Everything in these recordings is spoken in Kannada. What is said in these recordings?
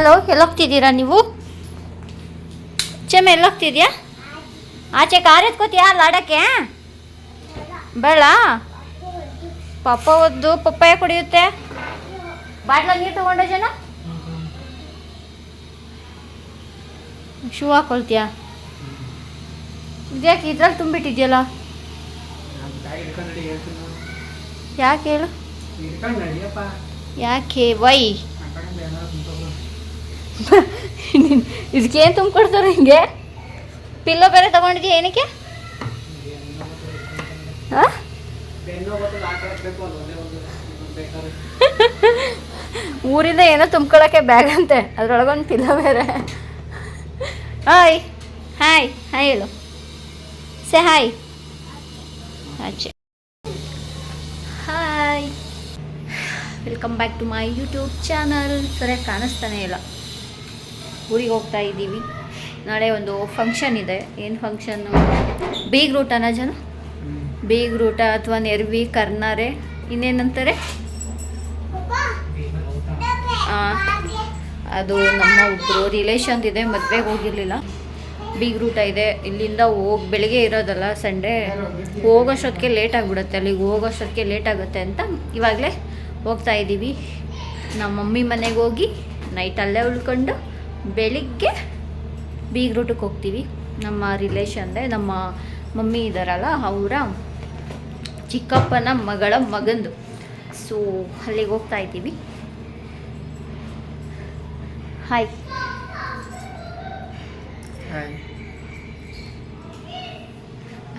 ಹಲೋ ಎಲ್ಲೋಗ್ತಿದ್ದೀರಾ ನೀವು? ಚೆಮ್ಮ ಎಲ್ಲೋಗ್ತಿದ್ಯಾ? ಆಚೆ ಕಾರ್ ಎತ್ಕೋತೀಯಾ ಅಲ್ಲಿ ಆಡೋಕ್ಕೆ? ಬೇಡ. ಪಪ್ಪ ಒದ್ದು ಪಪ್ಪಾಯ ಕುಡಿಯುತ್ತೆ. ಬಾಟ್ಲ ನೀರು ತಗೊಂಡ ಜನ ಶೂ ಹಾಕೊಳ್ತೀಯಾ? ಇದ್ಯಾಕೆ ಇದ್ರಲ್ಲಿ ತುಂಬಿಟ್ಟಿದ್ಯಲ್ಲ? ಯಾಕೆ ಹೇಳು? ಯಾಕೆ? ವೈ? ಇದಕ್ಕೇನು ತುಂಬಿಕೊಡ್ತಾರೆ ಹಿಂಗೆ? ಪಿಲ್ಲೋ ಬೇರೆ ತಗೊಂಡಿದ್ಯಾ ಏನಕ್ಕೆ? ಹಾಂ? ಊರಿಂದ ಏನೋ ತುಂಬ್ಕೊಳಕ್ಕೆ ಬ್ಯಾಗ್ ಅಂತೆ. ಅದ್ರೊಳಗೊಂದು ಪಿಲ್ಲೋ ಬೇರೆ. ಹಾಯ್ ಹಾಯ್ ಹಾಯ್ ಹೇಳು. ಸೆ ಹಾಯ್ ಆಚೆ hi welcome back to my YouTube channel ಸರಿಯಾಗಿ ಕಾಣಿಸ್ತಾನೆ ಇಲ್ಲ. ಊರಿಗೆ ಹೋಗ್ತಾ ಇದ್ದೀವಿ. ನಾಳೆ ಒಂದು ಫಂಕ್ಷನ್ ಇದೆ. ಏನು ಫಂಕ್ಷನ್ನು ಬೀಗ್ ರೂಟನ ಜನ? ಬೀಗ್ ರೂಟ ಅಥವಾ ನೆರ್ವಿ, ಕರ್ನಾರೆ, ಇನ್ನೇನಂತಾರೆ? ಅದು ನಮ್ಮ ಒಬ್ಬರು ರಿಲೇಷನ್ ಇದೆ ಮದುವೆಗೆ ಹೋಗಿರಲಿಲ್ಲ. ಬೀಗ್ ರೂಟ ಇದೆ. ಇಲ್ಲಿಂದ ಹೋಗಿ, ಬೆಳಿಗ್ಗೆ ಇರೋದಲ್ಲ ಸಂಡೆ. ಹೋಗೋಷ್ಟೊತ್ತಿಗೆ ಲೇಟ್ ಆಗಿಬಿಡುತ್ತೆ. ಅಲ್ಲಿಗೆ ಹೋಗೋಷ್ಟೊತ್ತಿಗೆ ಲೇಟ್ ಆಗುತ್ತೆ ಅಂತ ಇವಾಗಲೇ ಹೋಗ್ತಾ ಇದ್ದೀವಿ. ನಮ್ಮ ಮಮ್ಮಿ ಮನೆಗೆ ಹೋಗಿ ನೈಟ್ ಅಲ್ಲೇ ಉಳ್ಕೊಂಡು ಬೆಳಿಗ್ಗೆ ಬೀಗ್ರೂಟಕ್ಕೆ ಹೋಗ್ತೀವಿ. ನಮ್ಮ ರಿಲೇಷನ್ದೇ ನಮ್ಮ ಮಮ್ಮಿ ಇದ್ದಾರಲ್ಲ ಅವರ ಚಿಕ್ಕಪ್ಪನ ಮಗಳ ಮಗಂದು. ಸೊ ಅಲ್ಲಿಗೆ ಹೋಗ್ತಾ ಇದ್ದೀವಿ. ಹಾಯ್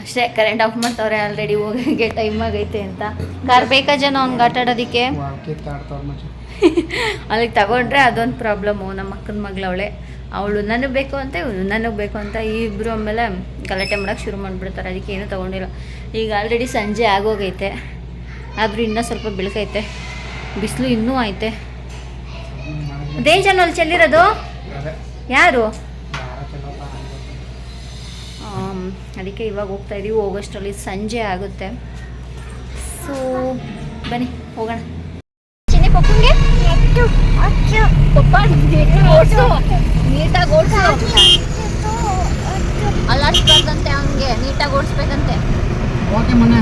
ಅಷ್ಟೇ ಕರೆಂಟ್ ಆಫ್ ಮಾಡ್ತಾವ್ರೆ ಆಲ್ರೆಡಿ ಹೋಗೋಕ್ಕೆ ಟೈಮ್ ಆಗೈತೆ ಅಂತ. ಕಾರ್ ಬೇಕಾ ಜನ ಅವ್ನಿಗೆ ಆಟ ಆಡೋದಕ್ಕೆ ಅಲ್ಲಿಗೆ ತಗೊಂಡ್ರೆ ಅದೊಂದು ಪ್ರಾಬ್ಲಮ್ಮು ನಮ್ಮ ಅಕ್ಕನ ಮಗಳವಳೆ ಅವಳು. ನನಗೆ ಬೇಕು ಅಂತ, ಇವಳು ನನಗೆ ಬೇಕು ಅಂತ ಇಬ್ಬರು ಆಮೇಲೆ ಗಲಾಟೆ ಮಾಡೋಕ್ಕೆ ಶುರು ಮಾಡಿಬಿಡ್ತಾರೆ. ಅದಕ್ಕೆ ಏನೂ ತೊಗೊಂಡಿಲ್ಲ. ಈಗ ಆಲ್ರೆಡಿ ಸಂಜೆ ಆಗೋಗೈತೆ. ಆದರೂ ಇನ್ನೂ ಸ್ವಲ್ಪ ಬೆಳಕೈತೆ. ಬಿಸಿಲು ಇನ್ನೂ ಐತೆ. ಅದೇ ಜನ ಅಲ್ಲಿ ಚೆಲ್ಲಿರೋದು? ಯಾರು? ಅದಕ್ಕೆ ಇವಾಗ ಹೋಗ್ತಾ ಇದೀವಿ. ಹೋಗೋಷ್ಟರಲ್ಲಿ ಸಂಜೆ ಆಗುತ್ತೆ. ಸೊ ಬನ್ನಿ, ಹೋಗೋಣ. ಪಪ್ಪ ಓಡಿಸು ನೀಟಾಗಿ ಓಡಿಸು ಅಲ್ಲಾಡ್ಸ್ಬಾರ್ದಂತೆ ಅವನಿಗೆ ನೀಟಾಗಿ ಓಡಿಸ್ಬೇಕಂತೆ ಓಕೆ ಮನೆ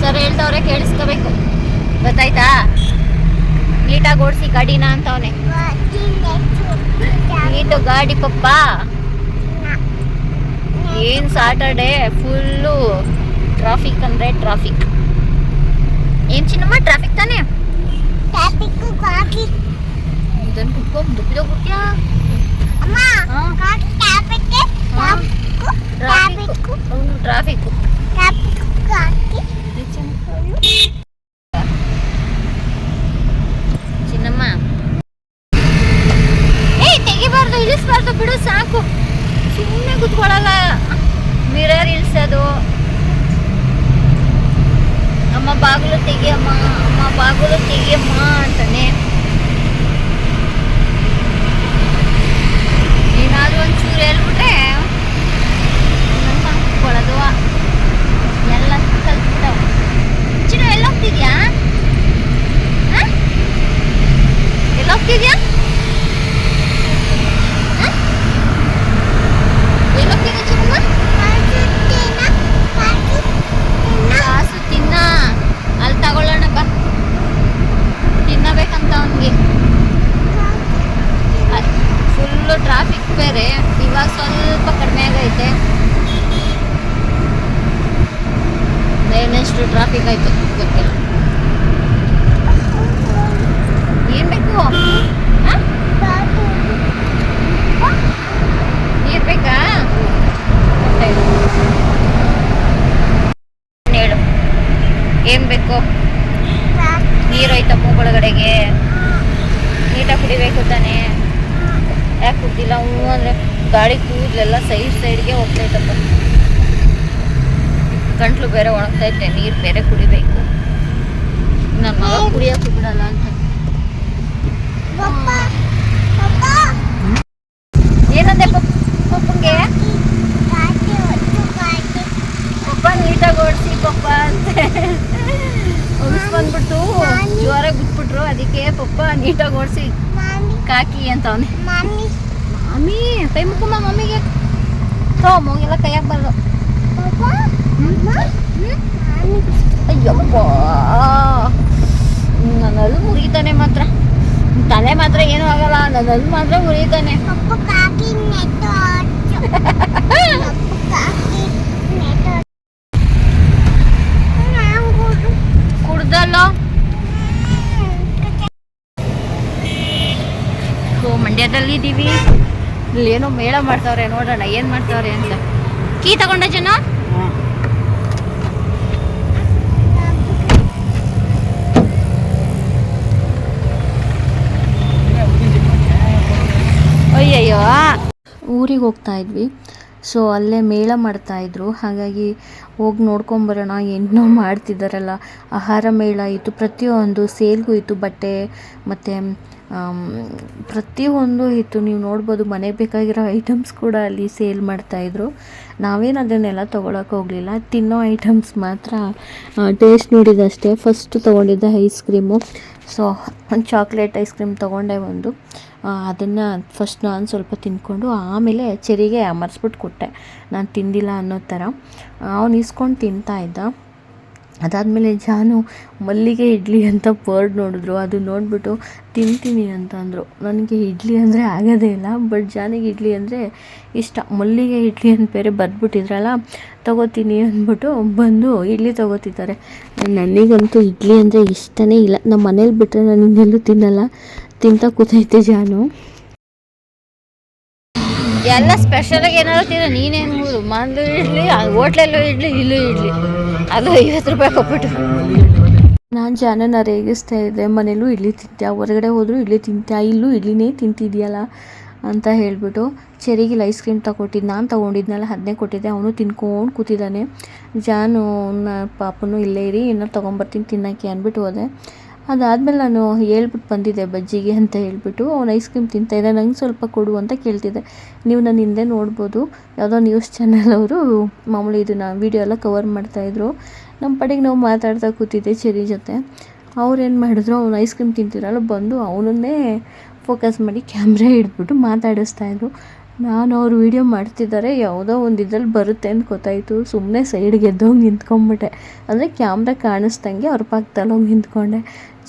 ಸರ್ ಹೇಳ್ದವ್ರೆ ಕೇಳಿಸ್ಕೋಬೇಕು ಗೊತ್ತಾಯ್ತಾ ನೀಟಾಗಿ ಓಡಿಸಿ ಗಾಡಿನ ಅವನೇ ನೀಟು ಗಾಡಿ ಪಪ್ಪ ಏನು ಸಾಟರ್ಡೆ ಫುಲ್ಲು ಟ್ರಾಫಿಕ್ ಅಂದರೆ ಟ್ರಾಫಿಕ್ ಏನು ಚಿನ್ನಮ್ಮ ಟ್ರಾಫಿಕ್ ತಾನೇ? ಇದನ್ನು ಕುತ್ಕೊಂಡು ದುಪ್ಪಿದೋಗ್ಬಿಡ್ತೀಯಾ ಟ್ರಾಫಿಕ್ ಅವನು ಟ್ರಾಫಿಕ್ಕು ಚಿನ್ನಮ್ಮ ನೀಟಾಗಿ ಓಡಿಸಿ ಕಾಕಿ ಅಂತ ಅವನೇ. ಮಮ್ಮಿ ಕೈ ಮುಕ್ಕಮ್ಮ ಮಮ್ಮಿಗೆ ತೋ ಮಗಿಲ್ಲ ಕೈಯಾಗ ಬರ್ದು. ಅಯ್ಯಪ್ಪ. ನನ್ನ ಹಲ್ಲು ಮುರಿತಾನೆ ಮಾತ್ರ. ತಲೆ ಮಾತ್ರ ಏನೂ ಆಗಲ್ಲ. ನನ್ನಲ್ಲಿ ಮಾತ್ರ ಮುರಿತಾನೆ. ಕುಡ್ದಲ್ಲ ಸೊ ಮಂಡ್ಯದಲ್ಲಿ ಇದ್ದೀವಿ ಇಲ್ಲಿ ಏನೋ ಮೇಳ ಮಾಡ್ತಾವ್ರೆ ನೋಡೋಣ, ಏನು ಮಾಡ್ತಾವ್ರೆ ಅಂತ. ಕೀ ತಗೊಂಡ ಜನ? ಅಯ್ಯಯ್ಯೋ. ಊರಿಗೆ ಹೋಗ್ತಾ ಇದ್ವಿ. ಸೊ ಅಲ್ಲೇ ಮೇಳ ಮಾಡ್ತಾಯಿದ್ರು ಹಾಗಾಗಿ ಹೋಗಿ ನೋಡ್ಕೊಂಬರೋಣ ಏನೋ ಮಾಡ್ತಿದ್ದಾರಲ್ಲ ಆಹಾರ ಮೇಳ ಇತ್ತು, ಪ್ರತಿಯೊಂದು ಸೇಲ್ಗೂ ಇತ್ತು, ಬಟ್ಟೆ, ಮತ್ತು ಪ್ರತಿಯೊಂದು ಇತ್ತು, ನೀವು ನೋಡ್ಬೋದು ಮನೆಗೆ ಬೇಕಾಗಿರೋ ಐಟಮ್ಸ್ ಕೂಡ ಅಲ್ಲಿ ಸೇಲ್ ಮಾಡ್ತಾಯಿದ್ರು ನಾವೇನು ಅದನ್ನೆಲ್ಲ ತೊಗೊಳಕ್ಕೆ ಹೋಗಲಿಲ್ಲ. ತಿನ್ನೋ ಐಟಮ್ಸ್ ಮಾತ್ರ ಟೇಸ್ಟ್ ನೋಡಿದಷ್ಟೇ. ಫಸ್ಟ್ ತೊಗೊಂಡಿದ್ದೆ ಐಸ್ ಕ್ರೀಮು ಸೊ ಒಂದು ಚಾಕ್ಲೇಟ್ ಐಸ್ ಕ್ರೀಮ್ ತೊಗೊಂಡೆ ಒಂದು. ಅದನ್ನು ಫಸ್ಟ್ ನಾನು ಸ್ವಲ್ಪ ತಿಂದ್ಕೊಂಡು ಆಮೇಲೆ ಚೆರಿಗೆ ಅಮರ್ಸ್ಬಿಟ್ಟು ಕೊಟ್ಟೆ. ನಾನು ತಿಂದಿಲ್ಲ ಅನ್ನೋ ಥರ ಅವ್ನು ಇಸ್ಕೊಂಡು ತಿಂತಾ ಇದ್ದ. ಅದಾದಮೇಲೆ ಜಾನು ಮಲ್ಲಿಗೆ ಇಡ್ಲಿ ಅಂತ ಬರ್ಡ್ ನೋಡಿದ್ರು. ಅದು ನೋಡಿಬಿಟ್ಟು ತಿಂತೀನಿ ಅಂತ ಅಂದರು. ನನಗೆ ಇಡ್ಲಿ ಅಂದರೆ ಆಗೋದೇ ಇಲ್ಲ ಬಟ್ ಜಾನಿಗೆ ಇಡ್ಲಿ ಅಂದರೆ ಇಷ್ಟ. ಮಲ್ಲಿಗೆ ಇಡ್ಲಿ ಅಂತ ಬೇರೆ ಬರ್ದ್ಬಿಟ್ಟಿದ್ರಲ್ಲ, ತಗೋತೀನಿ ಅಂದ್ಬಿಟ್ಟು ಬಂದು ಇಡ್ಲಿ ತಗೋತಿದ್ದಾರೆ. ನನಗಂತೂ ಇಡ್ಲಿ ಅಂದರೆ ಇಷ್ಟನೇ ಇಲ್ಲ. ನಮ್ಮ ಮನೇಲಿ ಬಿಟ್ಟರೆ ನಾನು ಇನ್ನೆಲ್ಲೂ ತಿನ್ನಲ್ಲ. ತಿಂತ ಕೂತೈತೆ ಜಾನು. ಎಲ್ಲ ಸ್ಪೆಷಲಾಗಿ ಏನಾದ್ರು ತಿನ್ನೋ ನೀನೇನು ಮೂರು ಮಂದು ಇಡ್ಲಿ ಹೋಟ್ಲಲ್ಲೂ ಇಡ್ಲಿ, ಇಲ್ಲೂ ಇಡ್ಲಿ. ಅದು ಐವತ್ತು ರೂಪಾಯಿ ಕೊಟ್ಬಿಟ್ಟು. ನಾನು ಜಾನನ ರೇಗಿಸ್ತಾ ಇದ್ದೆ. ಮನೇಲೂ ಇಡ್ಲಿ ತಿಂತ್ಯಾ? ಹೊರಗಡೆ ಹೋದರೂ ಇಡ್ಲಿ ತಿಂತ್ಯಾ? ಇಲ್ಲೂ ಇಡ್ಲಿನೇ ತಿಂತಿದ್ಯಲ್ಲ ಅಂತ ಹೇಳಿಬಿಟ್ಟು ಚೆರಿಗಿಲ್ಲ ಐಸ್ ಕ್ರೀಮ್ ತಗೊಟ್ಟಿದ್ದು ನಾನು ತೊಗೊಂಡಿದ್ನಲ್ಲ ಅದನ್ನೇ ಕೊಟ್ಟಿದ್ದೆ. ಅವನು ತಿನ್ಕೊಂಡು ಕೂತಿದ್ದಾನೆ. ಜಾನು ಪಾಪನು ಇಲ್ಲೇ ಇರಿ, ಇನ್ನೂ ತೊಗೊಂಬರ್ತೀನಿ ತಿನ್ನೋಕ್ಕೆ ಅಂದ್ಬಿಟ್ಟು ಹೋದೆ. ಅದಾದಮೇಲೆ ನಾನು ಹೇಳ್ಬಿಟ್ಟು ಬಂದಿದ್ದೆ ಬಜ್ಜಿಗೆ ಅಂತ ಹೇಳ್ಬಿಟ್ಟು, ಅವ್ನು ಐಸ್ ಕ್ರೀಮ್ ತಿಂತಾಯಿದ್ದೆ ನಂಗೆ ಸ್ವಲ್ಪ ಕೊಡು ಅಂತ ಕೇಳ್ತಿದ್ದೆ. ನೀವು ನನ್ನ ಹಿಂದೆ ನೋಡ್ಬೋದು. ಯಾವುದೋ ನ್ಯೂಸ್ ಚಾನಲ್ ಅವರು ಮಾಮೂಲಿ ಇದನ್ನು ವೀಡಿಯೋ ಎಲ್ಲ ಕವರ್ ಮಾಡ್ತಾಯಿದ್ರು ನಮ್ಮ ಪಡೆಗೆ ನಾವು ಮಾತಾಡ್ತಾ ಕೂತಿದ್ದೆ ಚೆರಿ ಜೊತೆ. ಅವ್ರೇನು ಮಾಡಿದ್ರು, ಅವ್ನು ಐಸ್ ಕ್ರೀಮ್ ತಿಂತಿರಲ್ಲ, ಬಂದು ಅವನನ್ನೇ ಫೋಕಸ್ ಮಾಡಿ ಕ್ಯಾಮ್ರಾ ಹಿಡ್ಬಿಟ್ಟು ಮಾತಾಡಿಸ್ತಾಯಿದ್ರು ನಾನು ಅವ್ರು ವೀಡಿಯೋ ಮಾಡ್ತಿದ್ದಾರೆ, ಯಾವುದೋ ಒಂದು ಇದ್ರಲ್ಲಿ ಬರುತ್ತೆ ಅಂತ ಗೊತ್ತಾಯಿತು. ಸುಮ್ಮನೆ ಸೈಡ್ಗೆ ಎದ್ದೋಗಿ ನಿಂತ್ಕೊಂಡ್ಬಿಟ್ಟೆ. ಅಂದರೆ ಕ್ಯಾಮ್ರಾ ಕಾಣಿಸ್ದಂಗೆ ಅವ್ರ ಪಕ್ಕದಲ್ಲಿ ಹೋಗಿ ನಿಂತ್ಕೊಂಡೆ.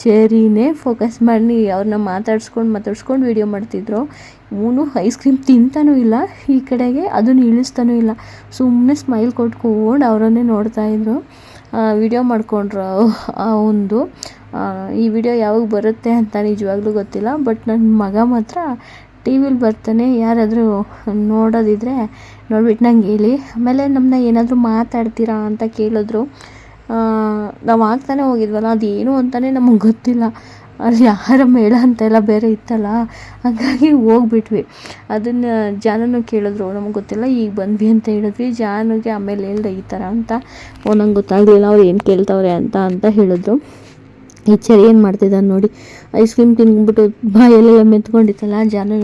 ಚೇರಿನೇ ಫೋಕಸ್ ಮಾಡಿ ಅವ್ರನ್ನ ಮಾತಾಡ್ಸ್ಕೊಂಡು ಮಾತಾಡ್ಸ್ಕೊಂಡು ವೀಡಿಯೋ ಮಾಡ್ತಿದ್ರು. ಇವನು ಐಸ್ ಕ್ರೀಮ್ ತಿಂತಾನೂ ಇಲ್ಲ, ಈ ಕಡೆಗೆ ಅದನ್ನು ಇಳಿಸ್ತಾನೂ ಇಲ್ಲ. ಸುಮ್ಮನೆ ಸ್ಮೈಲ್ ಕೊಟ್ಕೊಂಡು ಅವರನ್ನೇ ನೋಡ್ತಾಯಿದ್ರು ವಿಡಿಯೋ ಮಾಡಿಕೊಂಡ್ರು ಒಂದು. ಈ ವಿಡಿಯೋ ಯಾವಾಗ ಬರುತ್ತೆ ಅಂತ ನಿಜವಾಗ್ಲೂ ಗೊತ್ತಿಲ್ಲ ಬಟ್ ನನ್ನ ಮಗ ಮಾತ್ರ ಟಿ ವಿಲಿ ಬರ್ತಾನೆ, ಯಾರಾದರೂ ನೋಡೋದಿದ್ರೆ ನೋಡ್ಬಿಟ್ಟು ನಂಗೆ ಹೇಳಿ. ಆಮೇಲೆ ನಮ್ಮನ್ನ ಏನಾದರೂ ಮಾತಾಡ್ತೀರಾ ಅಂತ ಕೇಳಿದ್ರು. ನಾವು ಆಗ್ತಾನೆ ಹೋಗಿದ್ವಲ್ಲ, ಅದೇನು ಅಂತಲೇ ನಮಗೆ ಗೊತ್ತಿಲ್ಲ. ಅಲ್ಲಿ ಆಹಾರ ಮೇಳ ಅಂತೆಲ್ಲ ಬೇರೆ ಇತ್ತಲ್ಲ, ಹಾಗಾಗಿ ಹೋಗ್ಬಿಟ್ವಿ. ಅದನ್ನು ಜಾನನು ಕೇಳಿದ್ರು, ನಮಗೆ ಗೊತ್ತಿಲ್ಲ, ಈಗ ಬಂದ್ವಿ ಅಂತ ಹೇಳಿದ್ವಿ, ಜಾನುಗೆ ಆಮೇಲೆ ಹೇಳ್ದೆ ಈ ಥರ ಅಂತ. ಓ, ನಂಗೆ ಗೊತ್ತಾಗಲಿಲ್ಲ, ಅವ್ರು ಏನು ಕೇಳ್ತವ್ರೆ ಅಂತ ಅಂತ ಹೇಳಿದ್ರು. ಈ ಏನು ಮಾಡ್ತಿದ್ದಾನೆ ನೋಡಿ, ಐಸ್ ಕ್ರೀಮ್ ತಿಂದ್ಬಿಟ್ಟು ಬಾಯಲ್ಲೆಲ್ಲ ಮೆತ್ಕೊಂಡಿತ್ತಲ್ಲ ಜಾನು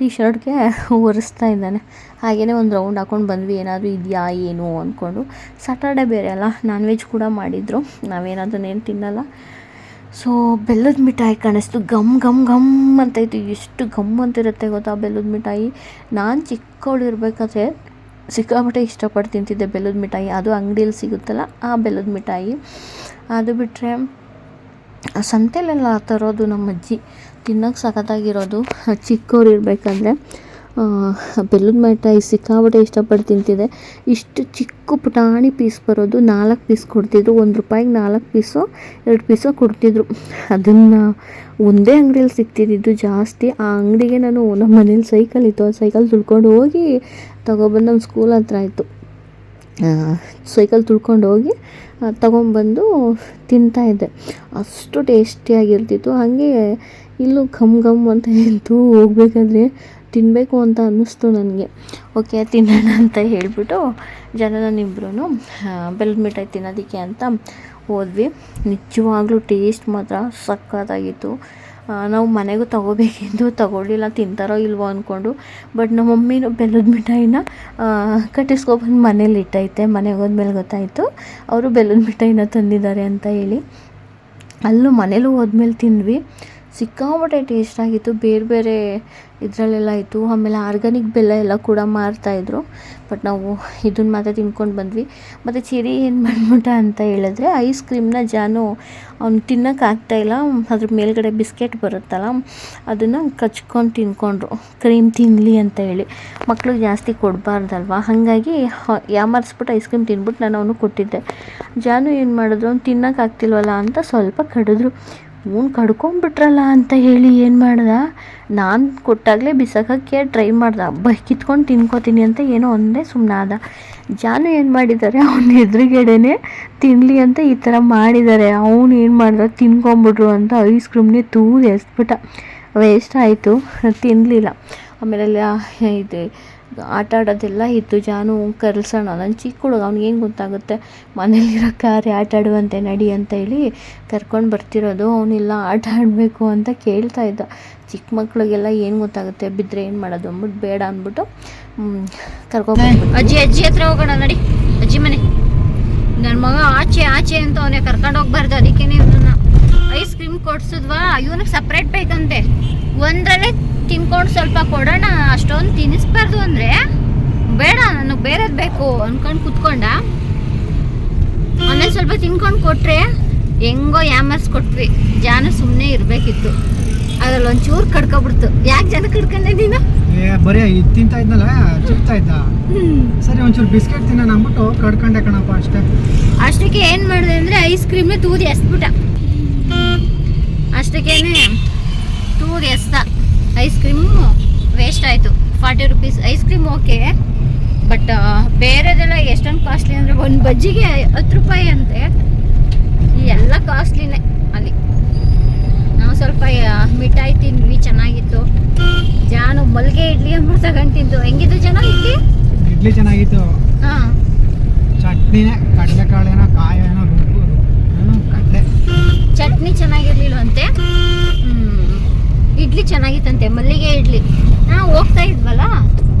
ಟೀ ಶರ್ಟ್ಗೆ ಒರೆಸ್ತಾ ಇದ್ದಾನೆ. ಹಾಗೆಯೇ ಒಂದು ರೌಂಡ್ ಹಾಕೊಂಡು ಬಂದ್ವಿ. ಏನಾದರೂ ಇದೆಯಾ, ಏನು ಅಂದ್ಕೊಂಡು ಸಾಟರ್ಡೆ ಬೇರೆ ಅಲ್ಲ ನಾನ್ ವೆಜ್ ಕೂಡ ಮಾಡಿದರು. ಏನು ತಿನ್ನಲ್ಲ. ಸೊ ಬೆಲ್ಲದ ಮಿಠಾಯಿ ಕಾಣಿಸ್ತು. ಗಮ್ ಗಮ್ ಗಮ್ ಅಂತ ಇತ್ತು. ಎಷ್ಟು ಗಮ್ ಅಂತಿರುತ್ತೆ ಗೊತ್ತಾ ಬೆಲ್ಲದ ಮಿಠಾಯಿ? ನಾನು ಚಿಕ್ಕವಳಿರ್ಬೇಕಾದ್ರೆ ಸಿಕ್ಕಾಪಟ್ಟೆ ಇಷ್ಟಪಟ್ಟು ತಿಂತಿದ್ದೆ ಬೆಲ್ಲದ ಮಿಠಾಯಿ. ಅದು ಅಂಗಡಿಯಲ್ಲಿ ಸಿಗುತ್ತಲ್ಲ, ಆ ಬೆಲ್ಲದ ಮಿಠಾಯಿ. ಅದು ಬಿಟ್ಟರೆ ಸಂತೆಲೆಲ್ಲ ತರೋದು ನಮ್ಮ ಅಜ್ಜಿ. ತಿನ್ನೋಕೆ ಸಖತ್ತಾಗಿರೋದು. ಚಿಕ್ಕವ್ರು ಇರಬೇಕಾದ್ರೆ ಬೆಲ್ಲದ ಮಿಠಾಯಿ ಸಿಕ್ಕಾಪಟ್ಟೆ ಇಷ್ಟಪಟ್ಟು ತಿಂತಿದ್ದೆ ಇಷ್ಟು ಚಿಕ್ಕ ಪುಟಾಣಿ ಪೀಸ್ ಬರೋದು ನಾಲ್ಕು ಪೀಸ್ ಕೊಡ್ತಿದ್ರು. ಒಂದು ರೂಪಾಯಿಗೆ ನಾಲ್ಕು ಪೀಸು, ಎರಡು ಪೀಸು ಕೊಡ್ತಿದ್ರು. ಅದನ್ನು ಒಂದೇ ಅಂಗಡಿಯಲ್ಲಿ ಸಿಗ್ತಿದ್ದಿದ್ದು ಜಾಸ್ತಿ. ಆ ಅಂಗಡಿಗೆ ನಾನು ನಮ್ಮ ಮನೇಲಿ ಸೈಕಲ್ ಇತ್ತು. ಆ ಸೈಕಲ್ ತುಳ್ಕೊಂಡು ಹೋಗಿ ತಗೊಬಂದು ನಮ್ಮ ಸ್ಕೂಲ್ ಹತ್ರ ಆಯಿತು ಸೈಕಲ್ ತುಳ್ಕೊಂಡು ಹೋಗಿ ತೊಗೊಂಬಂದು ತಿಂತಾಯಿದ್ದೆ ಅಷ್ಟು ಟೇಸ್ಟಿಯಾಗಿರ್ತಿತ್ತು ಹಾಗೆ ಇಲ್ಲೂ ಘಮ್ ಘಮ್ ಅಂತ ಹೇಳ್ತು ಹೋಗ್ಬೇಕಾದ್ರೆ ತಿನ್ನಬೇಕು ಅಂತ ಅನ್ನಿಸ್ತು ನನಗೆ. ಓಕೆ, ತಿನ್ನೋಣ ಅಂತ ಹೇಳಿಬಿಟ್ಟು ಜನನಿಬ್ರು ಬೆಲ್ಲದ ಮಿಠಾಯಿ ತಿನ್ನೋದಕ್ಕೆ ಅಂತ ಹೋದ್ವಿ. ನಿಜವಾಗ್ಲೂ ಟೇಸ್ಟ್ ಮಾತ್ರ ಸಕ್ಕತ್ತಾಗಿತ್ತು ನಾವು ಮನೆಗೂ ತೊಗೋಬೇಕೆಂದು ತೊಗೊಳ್ಳಿಲ್ಲ, ತಿಂತಾರೋ ಇಲ್ವೋ ಅಂದ್ಕೊಂಡು ಬಟ್ ನಮ್ಮ ಮಮ್ಮಿನೂ ಬೆಲ್ಲದ ಮಿಠಾಯಿನ ಕಟ್ಟಿಸ್ಕೊಬಂದು ಮನೇಲಿ ಇಟ್ಟೈತೆ. ಮನೆಗೆ ಹೋದ್ಮೇಲೆ ಗೊತ್ತಾಯಿತು. ಅವರು ಬೆಲ್ಲದ ಮಿಠಾಯಿನ ತಂದಿದ್ದಾರೆ ಅಂತ ಹೇಳಿ. ಅಲ್ಲೂ ಮನೇಲೂ ಹೋದ್ಮೇಲೆ ತಿಂದ್ವಿ. ಸಿಕ್ಕಾಪಟ್ಟೆ ಟೇಸ್ಟ್ ಆಗಿತ್ತು ಬೇರೆ ಬೇರೆ ಇದರಲ್ಲೆಲ್ಲ ಇತ್ತು. ಆಮೇಲೆ ಆರ್ಗಾನಿಕ್ ಬೆಲ್ಲ ಎಲ್ಲ ಕೂಡ ಮಾರ್ತಾಯಿದ್ರು ಬಟ್ ನಾವು ಇದನ್ನ ಮಾತ್ರ ತಿನ್ಕೊಂಡು ಬಂದ್ವಿ. ಮತ್ತು ಚಿರಿ ಏನು ಮಾಡ್ಬಿಟ್ಟ ಅಂತ ಹೇಳಿದ್ರೆ, ಐಸ್ ಕ್ರೀಮ್ನ ಜಾನು ಅವ್ನು ತಿನ್ನೋಕೆ ಆಗ್ತಾಯಿಲ್ಲ ಅದ್ರ ಮೇಲ್ಗಡೆ ಬಿಸ್ಕೆಟ್ ಬರುತ್ತಲ್ಲ, ಅದನ್ನು ಕಚ್ಕೊಂಡು ತಿನ್ಕೊಂಡ್ರು. ಕ್ರೀಮ್ ತಿನ್ನಲಿ ಅಂತ ಹೇಳಿ. ಮಕ್ಳಿಗೆ ಜಾಸ್ತಿ ಕೊಡಬಾರ್ದಲ್ವ? ಹಾಗಾಗಿ ಯಾಮಾರಿಸ್ಬಿಟ್ಟು ಐಸ್ ಕ್ರೀಮ್ ತಿನ್ಬಿಟ್ಟು ನಾನು ಅವನು ಕೊಟ್ಟಿದ್ದೆ. ಜಾನು ಏನು ಮಾಡಿದ್ರು, ಅವ್ನು ತಿನ್ನೋಕ್ಕಾಗ್ತಿಲ್ವಲ್ಲ ಅಂತ ಸ್ವಲ್ಪ ಕಡಿದ್ರು. ಅವ್ನು ಕಡ್ಕೊಂಬಿಟ್ರಲ್ಲ ಅಂತ ಹೇಳಿ ಏನು ಮಾಡ್ದ? ನಾನು ಕೊಟ್ಟಾಗಲೇ ಬಿಸಾಕಕ್ಕೆ ಟ್ರೈ ಮಾಡ್ದೆ. ಹಬ್ಬ ಕಿತ್ಕೊಂಡು ತಿನ್ಕೋತೀನಿ ಅಂತ ಏನೋ ಒಂದೇ ಸುಮ್ಮನಾದ ಜಾನು ಏನು ಮಾಡಿದ್ದಾರೆ ಅವ್ನ ಎದುರುಗಡೆನೆ ತಿನ್ನಲಿ ಅಂತ ಈ ಥರ ಮಾಡಿದ್ದಾರೆ ಅವನು ಏನು ಮಾಡ್ದ? ತಿನ್ಕೊಂಬಿಟ್ರು ಅಂತ ಐಸ್ ಕ್ರೀಮ್ನೇ ತೂದು ಎಸ್ಬಿಟ್ಟ. ವೇಸ್ಟ್ ಆಯಿತು. ತಿನ್ನಲಿಲ್ಲ ಆಮೇಲೆ ಇದು ಆಟ ಆಡೋದೆಲ್ಲ ಇತ್ತು ಜಾನು ಕರ್ಸೋಣ ನನ್ನ ಚಿಕ್ಕ ಹುಡುಗ ಅವ್ನಿಗೇನು ಗೊತ್ತಾಗುತ್ತೆ? ಮನೇಲಿರೋ ಕಾರ್ಯ ಆಟ ಆಡುವಂತೆ ನಡಿ ಅಂತ ಹೇಳಿ ಕರ್ಕೊಂಡು ಬರ್ತಿರೋದು. ಅವನಿಲ್ಲ ಆಟ ಆಡಬೇಕು ಅಂತ ಕೇಳ್ತಾ ಇದ್ದ. ಚಿಕ್ಕ ಮಕ್ಳಿಗೆಲ್ಲ ಏನು ಗೊತ್ತಾಗುತ್ತೆ? ಬಿದ್ದರೆ ಏನು ಮಾಡೋದು ಅಂದ್ಬಿಟ್ಟು ಬೇಡ ಅಂದ್ಬಿಟ್ಟು ಕರ್ಕೊಂಡು ಅಜ್ಜಿ ಅಜ್ಜಿ ಹತ್ರ ಹೋಗೋಣ ನಡಿ. ಅಜ್ಜಿ ಮನೆ. ನನ್ನ ಮಗ ಆಚೆ ಆಚೆ ಅಂತ ಅವನೇ ಕರ್ಕೊಂಡು ಹೋಗ್ಬಾರ್ದು. ಅದಕ್ಕೇನೆ ಐಸ್ ಕ್ರೀಮ್ ಕೊಡ್ಸಿದ್ವಾ? ಇವನಿಗೆ ಸಪ್ರೇಟ್ ಬೇಕಂತೆ. ಒಂದರಲ್ಲೇ ತಿನ್ಕೊಂಡು ಸ್ವಲ್ಪ ಕೊಡೋಣ ಅಷ್ಟೊಂದು ತಿನ್ನಿಸ್ಬಾರ್ದು ಅಂದರೆ ಬೇಡ ನನಗೆ ಬೇರೆದು ಬೇಕು ಅನ್ಕೊಂಡು ಕುತ್ಕೊಂಡ. ಆಮೇಲೆ ಸ್ವಲ್ಪ ತಿನ್ಕೊಂಡು ಕೊಟ್ಟರೆ ಹೆಂಗೋ ಯಾಮರ್ಸ್ ಕೊಟ್ವಿ. ಜಾನ ಸುಮ್ಮನೆ ಇರಬೇಕಿತ್ತು. ಅದ್ರಲ್ಲಿ ಒಂಚೂರು ಕಡ್ಕೊಬಿಡ್ತು. ಯಾಕೆ ಜನ ಕಡ್ಕೊಂಡೆ ನೀನು? ಏ ಬರೀ ಇದು ತಿಂತಾ ಇದ್ನಲ್ಲ ಚಿಕ್ತಾ ಇದ್ದ? ಸರಿ ಒಂಚೂರು ಬಿಸ್ಕೆಟ್ ತಿನ್ನೋಣ ಅಂದ್ಬಿಟ್ಟು ಕಡ್ಕೊಂಡೆ ಕಣಪ್ಪ ಅಷ್ಟೇ. ಅಷ್ಟಕ್ಕೆ ಏನು ಮಾಡಿದೆ ಅಂದರೆ ಐಸ್ ಕ್ರೀಮ್ನ ತೂದಿ ಎಸ್ಬಿಟ್ಟ. ಅಷ್ಟಕ್ಕೇನೆ ತೂದಿ ಎಸ್ದ. ಐಸ್ ಕ್ರೀಮು ವೇಸ್ಟ್ ಆಯಿತು. Forty rupees ice cream okay but ಬೇರೆದೆಲ್ಲ ಎಷ್ಟೊಂದು ಕಾಸ್ಟ್ಲಿ ಅಂದರೆ ಒಂದು ಬಜ್ಜಿಗೆ ಹತ್ತು ರೂಪಾಯಿ ಅಂತೆ. ಎಲ್ಲ ಕಾಸ್ಟ್ಲಿನೇ ಅಲ್ಲಿ. ನಾವು ಸ್ವಲ್ಪ ಮಿಠಾಯಿ ತಿಂದ್ವಿ ಚೆನ್ನಾಗಿತ್ತು. ಜಾನು ಮಲ್ಗೆ ಇಡ್ಲಿ ಅಂದ್ಬಿಟ್ಟು ತಗೊಂಡು ತಿಂದು ಹೆಂಗಿದ್ದು ಜನ ಇಡ್ಲಿ ಇಡ್ಲಿ ಚೆನ್ನಾಗಿತ್ತು. ಹಾಂ. ಚಟ್ನಿನೇ ಕಡಲೆಕಾಳೇನೋ ಕಾಯೇನೋ ಕಡಲೆ. ಚಟ್ನಿ ಚೆನ್ನಾಗಿರ್ಲಿಲ್ವಂತೆ. ಇಡ್ಲಿ ಚೆನ್ನಾಗಿತ್ತಂತೆ, ಮಲ್ಲಿಗೆ ಇಡ್ಲಿ. ನಾವು ಹೋಗ್ತಾ ಇದ್ವಲ್ಲ,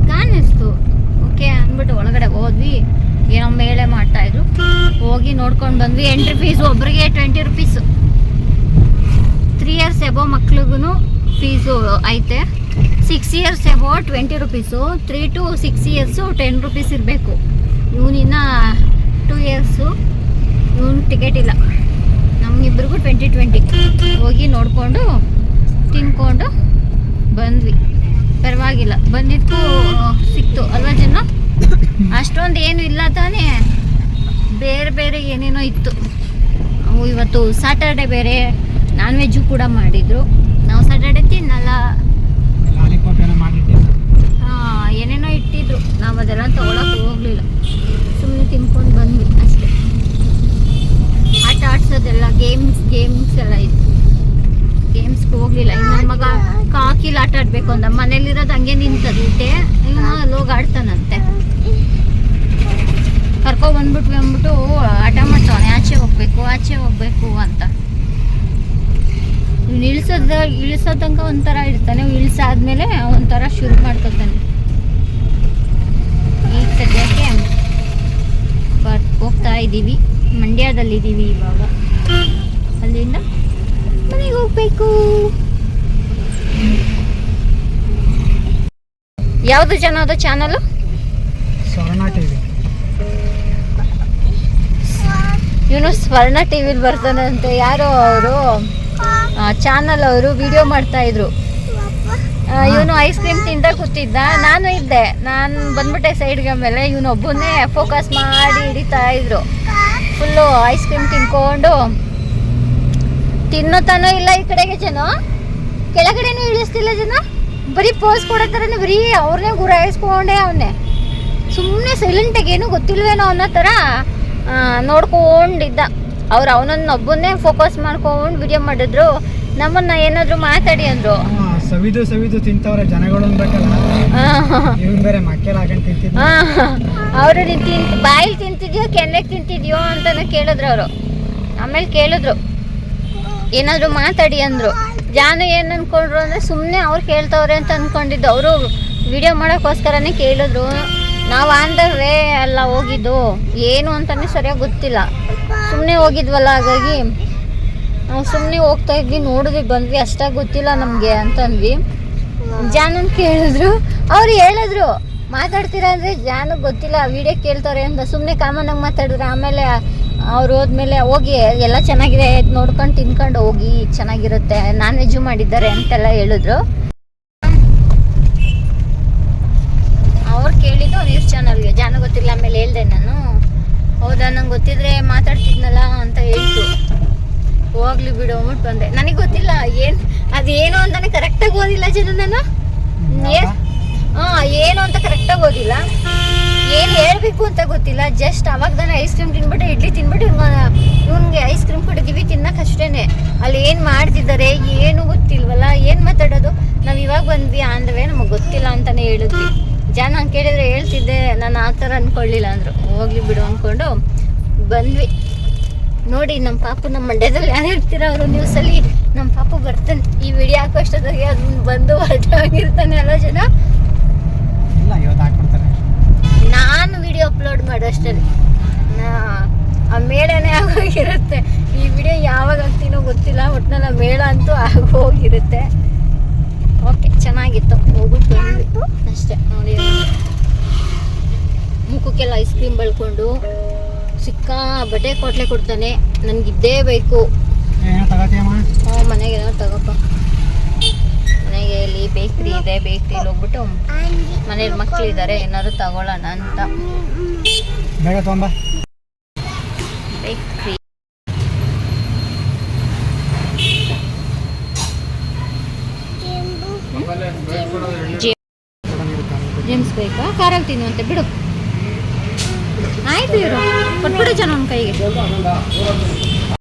ಕಾಣಿಸ್ತು. ಓಕೆ ಅಂದ್ಬಿಟ್ಟು ಒಳಗಡೆ ಹೋದ್ವಿ. ಏನೋ ಮೇಳೆ ಮಾಡ್ತಾ ಇದ್ರು. ಹೋಗಿ ನೋಡ್ಕೊಂಡು ಬಂದ್ವಿ. ಎಂಟ್ರಿ ಫೀಸ್ ಒಬ್ಬರಿಗೆ twenty rupees three years above ಮಕ್ಳಿಗೂ ಫೀಸು ಐತೆ. Six years above twenty rupees three to six years ten rupees ಇರಬೇಕು. ಇವನಿನ್ನ ಟೂ ಇಯರ್ಸು ಇವನು ಟಿಕೆಟ್ ಇಲ್ಲ. ನಮ್ಗಿಬ್ರಿಗೂ ಟ್ವೆಂಟಿ ಟ್ವೆಂಟಿ ಹೋಗಿ ನೋಡಿಕೊಂಡು ತಿನ್ಕೊಂಡು ಬಂದ್ವಿ. ಪರವಾಗಿಲ್ಲ. ಬಂದಿದ್ದು ಸಿಕ್ತು. ಅಲ್ವಾ ಜನ ಅಷ್ಟೊಂದು ಏನು ಇಲ್ಲ ತಾನೇ. ಬೇರೆ ಬೇರೆ ಏನೇನೋ ಇತ್ತು. ಇವತ್ತು ಸ್ಯಾಟರ್ಡೆ ಬೇರೆ ನಾನ್ ವೆಜ್ಜು ಕೂಡ ಮಾಡಿದರು. ನಾವು ಸ್ಯಾಟರ್ಡೆ ತಿನ್ನಲ್ಲ. ಏನೇನೋ ಇಟ್ಟಿದ್ರು. ನಾವು ಅದೆಲ್ಲ ತೊಗೊಳಕ್ಕೆ ಹೋಗಲಿಲ್ಲ. ಸುಮ್ಮನೆ ತಿನ್ಕೊಂಡು ಬಂದ್ವಿ ಅಷ್ಟೇ. ಆಟ ಆಡ್ಸೋದೆಲ್ಲ ಗೇಮ್ಸ್ ಗೇಮ್ಸ್ ಎಲ್ಲ ಇತ್ತು. ಗೇಮ್ಸ್ಗೆ ಹೋಗ್ಲಿಲ್ಲ ಇನ್ನು ನನ್ನ ಮಗ ಕಾಕಿಲ್ ಆಟ ಆಡ್ಬೇಕು ಅಂದ. ಮನೇಲಿರೋದು ಹಂಗೆ ನಿಂತದಿತ್ತೆ ಲೋಗ ಆಡ್ತಾನಂತೆ. ಕರ್ಕೊ ಬಂದ್ಬಿಟ್ವಿ ಅಂದ್ಬಿಟ್ಟು ಆಟ ಮಾಡ್ತಾವನೆ ಆಚೆ ಹೋಗ್ಬೇಕು ಆಚೆ ಹೋಗ್ಬೇಕು ಅಂತ. ಇಳಿಸೋದ ಇಳಿಸೋ ತನಕ ಒಂಥರ ಇರ್ತಾನೆ. ಇಳಿಸಾದ್ಮೇಲೆ ಒಂಥರ ಶುರು ಮಾಡ್ಕೊತಾನೆ. ಈಗ ಸದ್ಯಕ್ಕೆ ಬರ್, ಹೋಗ್ತಾ ಇದ್ದೀವಿ. ಮಂಡ್ಯದಲ್ಲಿದ್ದೀವಿ ಇವಾಗ. ಅಲ್ಲಿಂದ ಮನೆಗೆ ಹೋಗ್ಬೇಕು. ಯಾವುದು ಜನ ಅದು ಚಾನಲ್ ಸ್ವರ್ಣ ಟಿವಿ ಇವನು ಸ್ವರ್ಣ ಟಿವಿಲಿ ಅಂತ ಯಾರೋ ಅವರು ಚಾನಲ್ ಅವರು ವಿಡಿಯೋ ಮಾಡ್ತಾ ಇದ್ರು. ಇವನು ಐಸ್ ಕ್ರೀಮ್ ತಿಂತ ಕೂತಿದ್ದ ನಾನು ಇದ್ದೆ. ನಾನು ಬಂದ್ಬಿಟ್ಟೆ ಸೈಡ್ಗೆ ಮೇಲೆ ಇವನು ಒಬ್ಬನೇ ಫೋಕಸ್ ಮಾಡಿ ಹಿಡಿತಾ ಇದ್ರು. ಫುಲ್ಲು ಐಸ್ ಕ್ರೀಮ್ ತಿನ್ಕೊಂಡು. ತಿನ್ನೋತಾನೋ ಇಲ್ಲ ಈ ಕಡೆಗೆ ಜನ. ಕೆಳಗಡೆನೂ ಇಳಿಸ್ತಿಲ್ಲ ಜನ? ಬರೀ ಪೋಸ್ ಕೊಡೋ ಬರೀ ಅವ್ರನ್ನೇ ಗುರಾಯಿಸ್ಕೊಂಡೆ ಅವನ್ನೇ ಸುಮ್ಮನೆ ಸೈಲೆಂಟಾಗಿ ಏನೂ ಗೊತ್ತಿಲ್ವೇನೋ ಅನ್ನೋ ಥರ ನೋಡ್ಕೊಂಡಿದ್ದ. ಅವ್ರು ಅವನನ್ನ ಒಬ್ಬನ್ನೇ ಫೋಕಸ್ ಮಾಡ್ಕೊಂಡು ವಿಡಿಯೋ ಮಾಡಿದ್ರು. ನಮ್ಮನ್ನ ಏನಾದ್ರು ಮಾತಾಡಿ ಅಂದ್ರು. ಸವಿದು ಸವಿದು ತಿಂತವ್ರೆ ಜನಗಳು ಅವರು ಬಾಯಲ್ಲಿ ತಿಂತಿದ್ಯೋ ಕೆನ್ನೆಗೆ ತಿಂತಿದ್ಯೋ ಅಂತಾನು ಕೇಳಿದ್ರು ಅವರು. ಆಮೇಲೆ ಕೇಳಿದ್ರು. ಏನಾದ್ರು ಮಾತಾಡಿ ಅಂದ್ರು. ಜಾನು ಏನು ಅನ್ಕೊಂಡ್ರು ಅಂದ್ರೆ ಸುಮ್ಮನೆ ಅವ್ರು ಕೇಳ್ತವ್ರೆ ಅಂತ ಅಂದ್ಕೊಂಡಿದ್ದು ಅವರು ವಿಡಿಯೋ ಮಾಡೋಕ್ಕೋಸ್ಕರನೇ ಕೇಳಿದ್ರು. ನಾವು ಆನ್ ದ ವೇ ಎಲ್ಲ ಹೋಗಿದ್ದು. ಏನು ಅಂತಲೇ ಸರಿಯಾಗಿ ಗೊತ್ತಿಲ್ಲ. ಸುಮ್ಮನೆ ಹೋಗಿದ್ವಲ್ಲ, ಹಾಗಾಗಿ ನಾವು ಸುಮ್ಮನೆ ಹೋಗ್ತಾ ಇದ್ವಿ, ನೋಡಿದ್ವಿ, ಬಂದ್ವಿ. ಅಷ್ಟಾಗಿ ಗೊತ್ತಿಲ್ಲ ನಮಗೆ ಅಂತಂದ್ವಿ ಜಾನನ್ ಕೇಳಿದ್ರು. ಅವ್ರು ಹೇಳಿದ್ರು, ಮಾತಾಡ್ತೀರಾ ಅಂದರೆ ಜಾನು ಗೊತ್ತಿಲ್ಲ ವಿಡಿಯೋ ಕೇಳ್ತಾರೆ ಅಂತ. ಸುಮ್ಮನೆ ಕಾಮನಾಗಿ ಮಾತಾಡಿದ್ರು, ಆಮೇಲೆ ಅವ್ರು ಹೋದ್ಮೇಲೆ ಹೋಗಿ ಎಲ್ಲ ಚೆನ್ನಾಗಿದೆ ನೋಡ್ಕೊಂಡು ತಿನ್ಕೊಂಡು ಹೋಗಿ ಚೆನ್ನಾಗಿರುತ್ತೆ ನಾನ್ ವೆಜ್ಜು ಮಾಡಿದ್ದಾರೆ ಅಂತೆಲ್ಲ ಹೇಳಿದ್ರು. ಅವ್ರು ಕೇಳಿದ್ದು ನ್ಯೂಸ್ ಚಾನಲ್ಗೆ ಜಾನ ಗೊತ್ತಿಲ್ಲ ಆಮೇಲೆ ಹೇಳ್ದೆ ನಾನು. ಹೌದಾ ನಂಗೆ ಗೊತ್ತಿದ್ರೆ ಮಾತಾಡ್ತಿದ್ನಲ್ಲ ಅಂತ ಹೇಳ್ತು. ಹೋಗ್ಲಿ ಬಿಡು ಅಂದ್ಬಿಟ್ಟು ಬಂದೆ. ನನಗೆ ಗೊತ್ತಿಲ್ಲ ಏನು ಅದೇನು ಅಂತಾನೆ ಕರೆಕ್ಟಾಗಿ ಓದಿಲ್ಲ ಜನ ನಾನು? ಏನ್? ಹಾಂ ಏನು ಅಂತ ಕರೆಕ್ಟಾಗಿ ಓದಿಲ್ಲ. ಏನು ಹೇಳ್ಬೇಕು ಅಂತ ಗೊತ್ತಿಲ್ಲ. ಜಸ್ಟ್ ಅವಾಗ ಐಸ್ ಕ್ರೀಮ್ ತಿನ್ಬಿಟ್ಟು, ಇಡ್ಲಿ ತಿನ್ಬಿಟ್ಟು ಇವನ್ಗೆ ಐಸ್ ಕ್ರೀಮ್ ಕೊಟ್ಟಿದೀವಿ ತಿನ್ನಕ್ ಅಷ್ಟೇನೆ. ಅಲ್ಲಿ ಏನು ಮಾಡ್ತಿದ್ದಾರೆ, ಏನು ಗೊತ್ತಿಲ್ವಲ್ಲ, ಏನು ಮಾತಾಡೋದು? ನಾವು ಇವಾಗ ಬಂದ್ವಿ ಅಂದ್ರೆ ನಮಗೆ ಗೊತ್ತಿಲ್ಲ ಅಂತಾನೆ ಹೇಳಿದ್ವಿ. ಜನ ಹಂಗೆ ಕೇಳಿದ್ರೆ ಹೇಳ್ತಿದ್ದೆ, ನಾನು ಆ ಥರ ಅಂದ್ಕೊಳ್ಳಿಲ್ಲ ಅಂದರು. ಹೋಗ್ಲಿ ಬಿಡು ಅಂದ್ಕೊಂಡು ಬಂದ್ವಿ. ನೋಡಿ ನಮ್ಮ ಪಾಪು ನಮ್ಮ ಮಂಡ್ಯದಲ್ಲಿ ಯಾರು ಇರ್ತೀರ ಅವರು ನ್ಯೂಸಲ್ಲಿ ನಮ್ಮ ಪಾಪು ಬರ್ತಾನೆ. ಈ ವಿಡಿಯೋ ಹಾಕೋ ಅಷ್ಟೊತ್ತಿಗೆ ಅದನ್ನ ಬಂದು ಹೊರಟೋಗಿರ್ತಾನೆ ಅಲ್ಲ ಜನ ಇಲ್ಲ ಇವತ್ತು ಹಾಕ್ಬಿಡ್ತಾರೆ ನಾನು ವಿಡಿಯೋ ಅಪ್ಲೋಡ್ ಮಾಡು ಆ ಮೇಳನೇ ಆಗೋಗಿರುತ್ತೆ. ಈ ವಿಡಿಯೋ ಯಾವಾಗ ಆಗ್ತೀನೋ ಗೊತ್ತಿಲ್ಲ ಒಟ್ಟಿನಲ್ಲ ಆ ಮೇಳ ಅಂತೂ ಆಗೋಗಿರುತ್ತೆ. ಓಕೆ ಚೆನ್ನಾಗಿತ್ತು. ಹೋಗ್ಬಿಟ್ಟು ಬಂದ್ಬಿಟ್ಟು ಅಷ್ಟೇ ನೋಡಿ. ಮುಖಕ್ಕೆಲ್ಲ ಐಸ್ ಕ್ರೀಮ್ ಬಳ್ಕೊಂಡು ಸಿಕ್ಕಾ ಬಟ್ಟೆ ಕೊಟ್ಲೆ ಕೊಡ್ತಾನೆ. ನನಗಿದ್ದೇ ಬೇಕು. ಹಾಂ ಮನೆಗೆಲ್ಲ ಹ್ಞೂ ಮನೆಗೆ ತಗೋಪ್ಪ. ಮನೆಗೆ ಇಲ್ಲಿ ಬೇಕ್ರಿ ಇದೆ ಬೇಕ್ರಿ ಹೋಗ್ಬಿಟ್ಟು ಮನೇಲಿ ಮಕ್ಕಳಿದ್ದಾರೆ ಏನಾದ್ರು ತಗೊಳ್ಳೋಣ ಅಂತ. ಬೇಕ್ರಿ. ಜೇಮ್ಸ್ ಬೇಕಾ? ಕಾರಲ್ಲಿ ತಿನ್ನುವಂತೆ ಬಿಡು. ಆಯ್ತು ಇವರು ಕೊಟ್ಬಿಡು ಜನ ಕೈಗೆ.